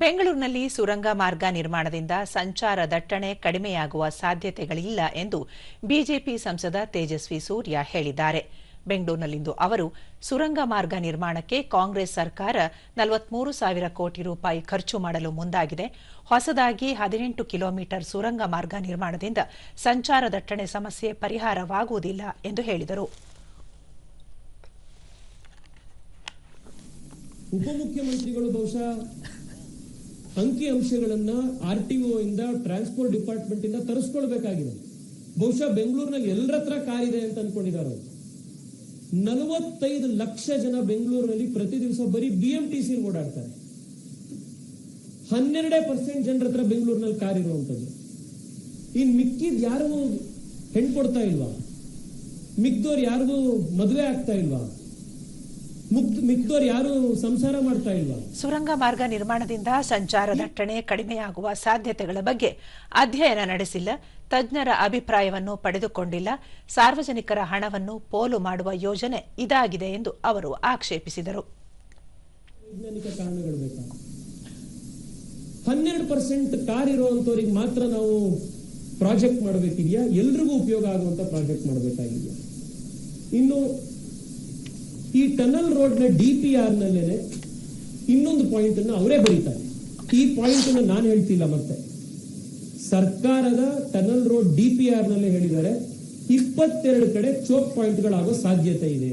ಬೆಂಗಳೂರಿನಲ್ಲಿ ಸುರಂಗ ಮಾರ್ಗ ನಿರ್ಮಾಣದಿಂದ ಸಂಚಾರ ದಟ್ಟಣೆ ಕಡಿಮೆಯಾಗುವ ಸಾಧ್ಯತೆಗಳಿಲ್ಲ ಎಂದು ಬಿಜೆಪಿ ಸಂಸದ ತೇಜಸ್ವಿ ಸೂರ್ಯ ಹೇಳಿದ್ದಾರೆ. ಬೆಂಗಳೂರಿನಲ್ಲಿಂದು ಅವರು ಸುರಂಗ ಮಾರ್ಗ ನಿರ್ಮಾಣಕ್ಕೆ ಕಾಂಗ್ರೆಸ್ ಸರ್ಕಾರ ನಲವತ್ಮೂರು ಸಾವಿರ ಕೋಟಿ ರೂಪಾಯಿ ಖರ್ಚು ಮಾಡಲು ಮುಂದಾಗಿದೆ. ಹೊಸದಾಗಿ ಹದಿನೆಂಟು ಕಿಲೋಮೀಟರ್ ಸುರಂಗ ಮಾರ್ಗ ನಿರ್ಮಾಣದಿಂದ ಸಂಚಾರ ದಟ್ಟಣೆ ಸಮಸ್ಯೆ ಪರಿಹಾರವಾಗುವುದಿಲ್ಲ ಎಂದು ಹೇಳಿದರು. ಉಪಮುಖ್ಯಮಂತ್ರಿಗಳು ಬಹುಶಃ ಅಂಕಿ ಅಂಶಗಳನ್ನ ಆರ್ ಟಿ ಒ ಇಂದ ಟ್ರಾನ್ಸ್ಪೋರ್ಟ್ ಡಿಪಾರ್ಟ್ಮೆಂಟ್ ಇಂದ ತರಿಸ್ಕೊಳ್ಬೇಕಾಗಿದೆ. ಬಹುಶಃ ಬೆಂಗಳೂರಿನಲ್ಲಿ ಎಲ್ಲರ ಹತ್ರ ಕಾರ್ ಇದೆ ಅಂತ ಅನ್ಕೊಂಡಿದ್ದಾರೆ ಅವರು. ನಲವತ್ತೈದು ಲಕ್ಷ ಜನ ಬೆಂಗಳೂರಿನಲ್ಲಿ ಪ್ರತಿ ದಿವಸ ಬರೀ ಬಿ ಎಂ ಟಿ ಸಿ ಓಡಾಡ್ತಾರೆ. ಹನ್ನೆರಡೇ ಪರ್ಸೆಂಟ್ ಜನರ ಹತ್ರ ಬೆಂಗಳೂರಿನಲ್ಲಿ ಕಾರ್ ಇರುವಂತದ್ದು ಇನ್ ಮಿಕ್ಕಿದ್ ಯಾರಿಗೂ ಹೆಣ್ ಕೊಡ್ತಾ ಇಲ್ವಾ? ಮಿಕ್ದವ್ರು ಯಾರಿಗೂ ಮದುವೆ ಆಗ್ತಾ ಇಲ್ವಾ? ಮಿಕ್ದವ್ರು ಯಾರು ಸಂಸಾರ ಮಾಡ್ತಾ ಇಲ್ವಾ? ಸುರಂಗ ಮಾರ್ಗ ನಿರ್ಮಾಣದಿಂದ ಸಂಚಾರ ದಟ್ಟಣೆ ಕಡಿಮೆಯಾಗುವ ಸಾಧ್ಯತೆಗಳ ಬಗ್ಗೆ ಅಧ್ಯಯನ ನಡೆಸಿಲ್ಲ ತಜ್ಞರ ಅಭಿಪ್ರಾಯವನ್ನು ಪಡೆದುಕೊಂಡಿಲ್ಲ ಸಾರ್ವಜನಿಕರ ಹಣವನ್ನು ಪೋಲು ಮಾಡುವ ಯೋಜನೆ ಇದಾಗಿದೆ ಎಂದು ಅವರು ಆಕ್ಷೇಪಿಸಿದರು. ಹನ್ನೆರಡು ಪರ್ಸೆಂಟ್ ಕಾರ್ ಇರುವಂತವ್ರಿಗೆ ಮಾತ್ರ ನಾವು ಪ್ರಾಜೆಕ್ಟ್ ಮಾಡಬೇಕಿದೆಯಾ? ಎಲ್ರಿಗೂ ಉಪಯೋಗ ಆಗುವಂತ ಪ್ರಾಜೆಕ್ಟ್ ಮಾಡಬೇಕಾಗಿದೆಯಾ? ಇನ್ನು ಈ ಟನಲ್ ರೋಡ್ನ ಡಿ ಪಿ ಆರ್ ನಲ್ಲೇನೆ ಇನ್ನೊಂದು ಪಾಯಿಂಟ್ ಅನ್ನು ಅವರೇ ಬರೀತಾರೆ. ಈ ಪಾಯಿಂಟ್ ಅನ್ನು ನಾನು ಹೇಳ್ತಿಲ್ಲ ಮತ್ತೆ. ಸರ್ಕಾರದ tunnel road D P R ನಲ್ಲೇ ಹೇಳಿದ್ದಾರೆ. ಇಪ್ಪತ್ತೆರಡು ಕಡೆ ಚೋಕ್ ಪಾಯಿಂಟ್ಗಳಾಗೋ ಸಾಧ್ಯತೆ ಇದೆ